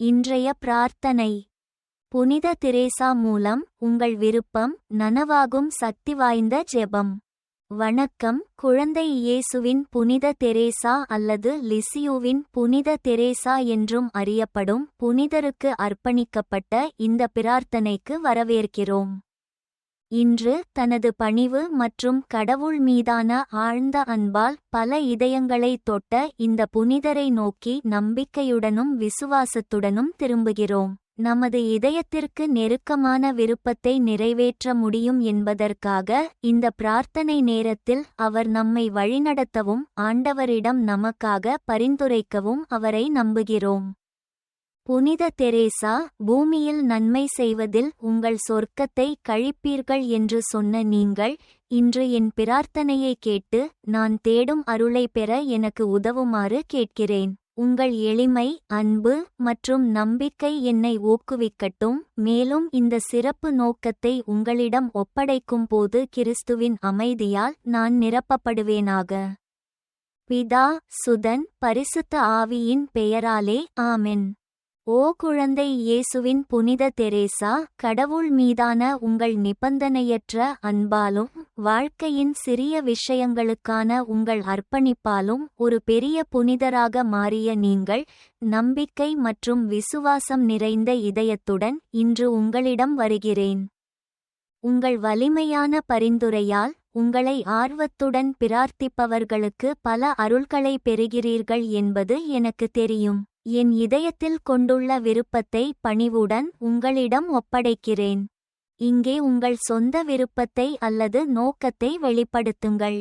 இன்றைய பிரார்த்தனை. புனித திரேசா மூலம் உங்கள் விருப்பம் நனவாகும் சக்தி வாய்ந்த ஜெபம். வணக்கம். குழந்தை இயேசுவின் புனித தெரேசா அல்லது லிசியுவின் புனித தெரேசா என்றும் அறியப்படும் புனிதருக்கு அர்ப்பணிக்கப்பட்ட இந்த பிரார்த்தனைக்கு வரவேற்கிறோம். இன்று தனது பணிவு மற்றும் கடவுள் மீதான ஆழ்ந்த அன்பால் பல இதயங்களை தொட்ட இந்த புனிதரை நோக்கி நம்பிக்கையுடனும் விசுவாசத்துடனும் திரும்புகிறோம். நமது இதயத்திற்கு நெருக்கமான விருப்பத்தை நிறைவேற்ற முடியும் என்பதற்காக இந்த பிரார்த்தனை நேரத்தில் அவர் நம்மை வழிநடத்தவும் ஆண்டவரிடம் நமக்காக பரிந்துரைக்கவும் அவரை நம்புகிறோம். புனித தெரேசா பூமியில் நன்மை செய்வதில் உங்கள் சொர்க்கத்தை கழிப்பீர்கள் என்று சொன்ன நீங்கள் இன்று என் பிரார்த்தனையை கேட்டு நான் தேடும் அருளை பெற எனக்கு உதவுமாறு கேட்கிறேன். உங்கள் எளிமை அன்பு மற்றும் நம்பிக்கை என்னை ஊக்குவிக்கட்டும். மேலும் இந்த சிறப்பு நோக்கத்தை உங்களிடம் ஒப்படைக்கும் போது கிறிஸ்துவின் அமைதியால் நான் நிரப்பப்படுவேனாக. பிதா சுதன் பரிசுத்த ஆவியின் பெயராலே ஆமென். ஓ குழந்தை இயேசுவின் புனித தெரேசா கடவுள் மீதான உங்கள் நிபந்தனையற்ற அன்பாலும் வாழ்க்கையின் சிறிய விஷயங்களுக்கான உங்கள் அர்ப்பணிப்பாலும் ஒரு பெரிய புனிதராக மாறிய நீங்கள் நம்பிக்கை மற்றும் விசுவாசம் நிறைந்த இதயத்துடன் இன்று உங்களிடம் வருகிறேன். உங்கள் வலிமையான பரிந்துரையால் உங்களை ஆர்வத்துடன் பிரார்த்திப்பவர்களுக்கு பல அருள்களை பெறுகிறீர்கள் என்பது எனக்கு தெரியும். என் இதயத்தில் கொண்டுள்ள விருப்பத்தை பணிவுடன் உங்களிடம் ஒப்படைக்கிறேன். இங்கே உங்கள் சொந்த விருப்பத்தை அல்லது நோக்கத்தை வெளிப்படுத்துங்கள்.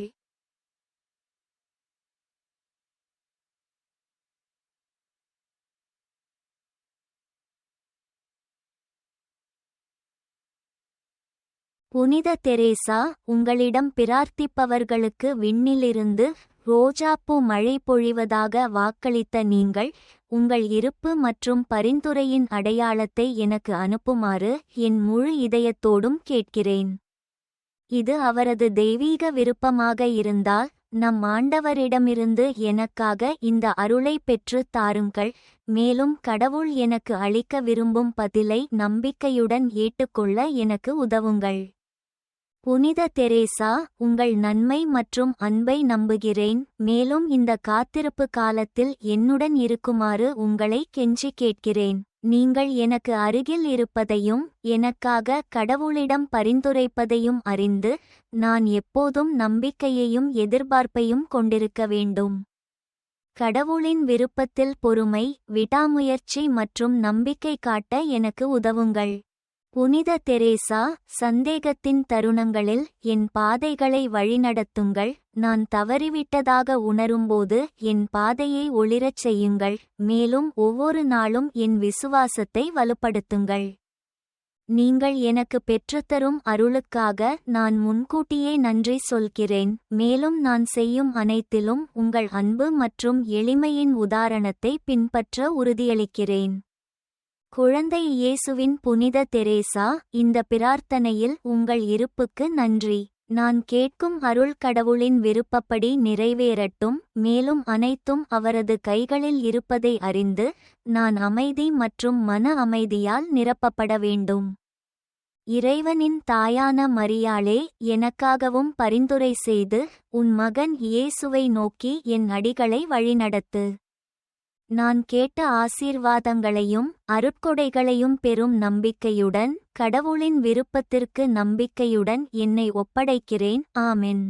புனித தெரேசா உங்களிடம் பிரார்த்திப்பவர்களுக்கு விண்ணிலிருந்து ரோஜாப்பூ மழை பொழிவதாக வாக்களித்த நீங்கள் உங்கள் இருப்பு மற்றும் பரிந்துரையின் அடையாளத்தை எனக்கு அனுப்புமாறு என் முழு இதயத்தோடும் கேட்கிறேன். இது அவரது தெய்வீக விருப்பமாக இருந்தால் நம் ஆண்டவரிடமிருந்து எனக்காக இந்த அருளை பெற்று தாருங்கள். மேலும் கடவுள் எனக்கு அளிக்க விரும்பும் பதிலை நம்பிக்கையுடன் ஏற்றுக்கொள்ள எனக்கு உதவுங்கள். புனித தெரேசா உங்கள் நன்மை மற்றும் அன்பை நம்புகிறேன். மேலும் இந்த காத்திருப்பு காலத்தில் என்னுடன் இருக்குமாறு உங்களை கெஞ்சி கேட்கிறேன். நீங்கள் எனக்கு அருகில் இருப்பதையும் எனக்காக கடவுளிடம் பரிந்துரைப்பதையும் அறிந்து நான் எப்போதும் நம்பிக்கையையும் எதிர்பார்ப்பையும் கொண்டிருக்க வேண்டும். கடவுளின் விருப்பத்தில் பொறுமை விடாமுயற்சி மற்றும் நம்பிக்கை காட்ட எனக்கு உதவுங்கள். புனித தெரேசா சந்தேகத்தின் தருணங்களில் என் பாதைகளை வழிநடத்துங்கள். நான் தவறிவிட்டதாக உணரும்போது என் பாதையை ஒளிரச் செய்யுங்கள். மேலும் ஒவ்வொரு நாளும் என் விசுவாசத்தை வலுப்படுத்துங்கள். நீங்கள் எனக்கு பெற்றுத்தரும் அருளுக்காக நான் முன்கூட்டியே நன்றி சொல்கிறேன். மேலும் நான் செய்யும் அனைத்திலும் உங்கள் அன்பு மற்றும் எளிமையின் உதாரணத்தை பின்பற்ற உறுதியளிக்கிறேன். குழந்தை இயேசுவின் புனித தெரேசா இந்த பிரார்த்தனையில் உங்கள் இருப்புக்கு நன்றி. நான் கேட்கும் அருள் கடவுளின் விருப்பப்படி நிறைவேறட்டும் மேலும் அனைத்தும் அவரது கைகளில் இருப்பதை அறிந்து நான் அமைதி மற்றும் மன அமைதியால் நிரப்பப்பட வேண்டும். இறைவனின் தாயான மரியாளே எனக்காகவும் பரிந்துரை செய்து உன் மகன் இயேசுவை நோக்கி என் அடிகளை வழிநடத்து. நான் கேட்ட ஆசீர்வாதங்களையும் அருட்கொடைகளையும் பெறும் நம்பிக்கையுடன் கடவுளின் விருப்பத்திற்கு நம்பிக்கையுடன் என்னை ஒப்படைக்கிறேன். ஆமென்.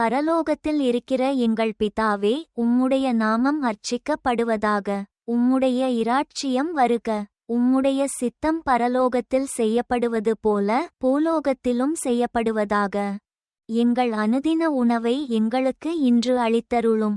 பரலோகத்தில் இருக்கிற எங்கள் பிதாவே உம்முடைய நாமம் அர்ச்சிக்கப்படுவதாக. உம்முடைய இராட்சியம் வருக. உம்முடைய சித்தம் பரலோகத்தில் செய்யப்படுவது போல பூலோகத்திலும் செய்யப்படுவதாக. எங்கள் அனுதின உணவை எங்களுக்கு இன்று அளித்தருளும்.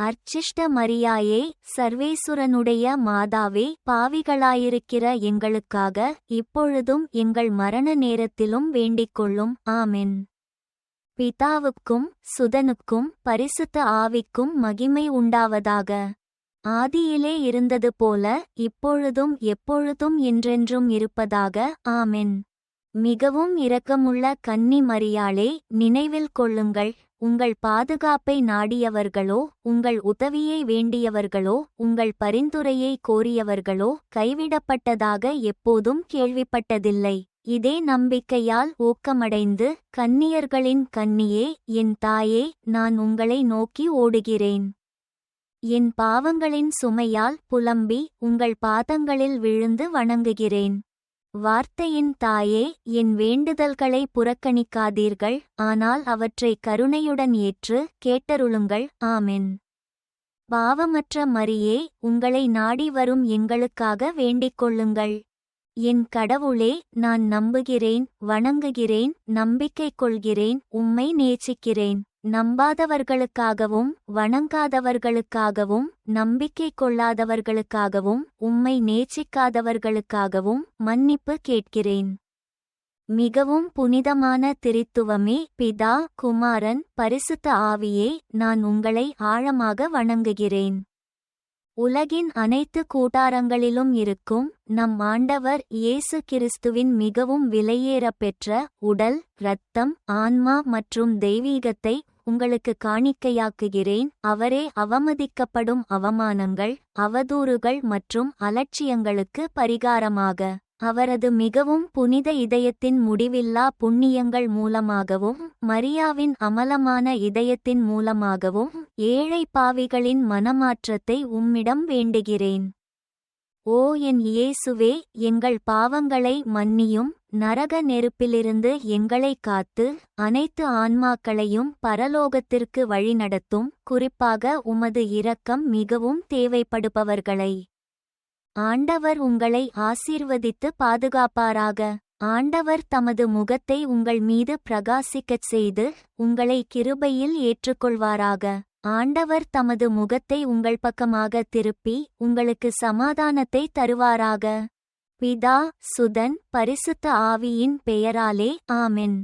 அர்ச்சிஷ்ட மரியாயே சர்வேசுரனுடைய மாதாவே பாவிகளாயிருக்கிற எங்களுக்காக இப்பொழுதும் எங்கள் மரண நேரத்திலும் வேண்டிக்கொள்ளும். ஆமென். பிதாவுக்கும் சுதனுக்கும் பரிசுத்த ஆவிக்கும் மகிமை உண்டாவதாக. ஆதியிலே இருந்தது போல இப்பொழுதும் எப்பொழுதும் என்றென்றும் இருப்பதாக. ஆமென். மிகவும் இரக்கமுள்ள கன்னி மரியாளே நினைவில் கொள்ளுங்கள். உங்கள் பாதுகாப்பை நாடியவர்களோ உங்கள் உதவியை வேண்டியவர்களோ உங்கள் பரிந்துரையை கோரியவர்களோ கைவிடப்பட்டதாக எப்போதும் கேள்விப்பட்டதில்லை. இதே நம்பிக்கையால் ஊக்கமடைந்து கன்னியர்களின் கன்னியே என் தாயே நான் உங்களை நோக்கி ஓடுகிறேன். என் பாவங்களின் சுமையால் புலம்பி உங்கள் பாதங்களில் விழுந்து வணங்குகிறேன். வார்த்தையின் தாயே என் வேண்டுதல்களை புறக்கணிக்காதீர்கள் ஆனால் அவற்றை கருணையுடன் ஏற்று கேட்டருளுங்கள் ஆமென். பாவமற்ற மரியே உங்களை நாடி வரும் எங்களுக்காக வேண்டிக் கொள்ளுங்கள். என் கடவுளே நான் நம்புகிறேன் வணங்குகிறேன் நம்பிக்கை கொள்கிறேன் உம்மை நேசிக்கிறேன். நம்பாதவர்களுக்காகவும் வணங்காதவர்களுக்காகவும் நம்பிக்கை கொள்ளாதவர்களுக்காகவும் உம்மை நேசிக்காதவர்களுக்காகவும் மன்னிப்பு கேட்கிறேன். மிகவும் புனிதமான திரித்துவமே பிதா குமாரன் பரிசுத்த ஆவியே நான் உங்களை ஆழமாக வணங்குகிறேன். உலகின் அனைத்து கூட்டாரங்களிலும் இருக்கும் நம் ஆண்டவர் இயேசு கிறிஸ்துவின் மிகவும் விலையேறப் பெற்ற உடல் இரத்தம் ஆன்மா மற்றும் தெய்வீகத்தை உங்களுக்கு காணிக்கையாக்குகிறேன். அவரே அவமதிக்கப்படும் அவமானங்கள் அவதூறுகள் மற்றும் அலட்சியங்களுக்கு பரிகாரமாக. அவரது மிகவும் புனித இதயத்தின் முடிவில்லா புண்ணியங்கள் மூலமாகவும் மரியாவின் அமலமான இதயத்தின் மூலமாகவும் ஏழை பாவிகளின் மனமாற்றத்தை உம்மிடம் வேண்டுகிறேன். ஓ என் இயேசுவே எங்கள் பாவங்களை மன்னியும் நரக நெருப்பிலிருந்து எங்களை காத்து அனைத்து ஆன்மாக்களையும் பரலோகத்திற்கு வழிநடத்தும் குறிப்பாக உமது இரக்கம் மிகவும் தேவைப்படுபவர்களை. ஆண்டவர் உங்களை ஆசீர்வதித்து பாதுகாப்பாராக. ஆண்டவர் தமது முகத்தை உங்கள் மீது பிரகாசிக்கச் செய்து உங்களை கிருபையில் ஏற்றுக்கொள்வாராக. ஆண்டவர் தமது முகத்தை உங்கள் பக்கமாக திருப்பி உங்களுக்கு சமாதானத்தை தருவாராக. பிதா சுதன் பரிசுத்த ஆவியின் பெயராலே ஆமென்.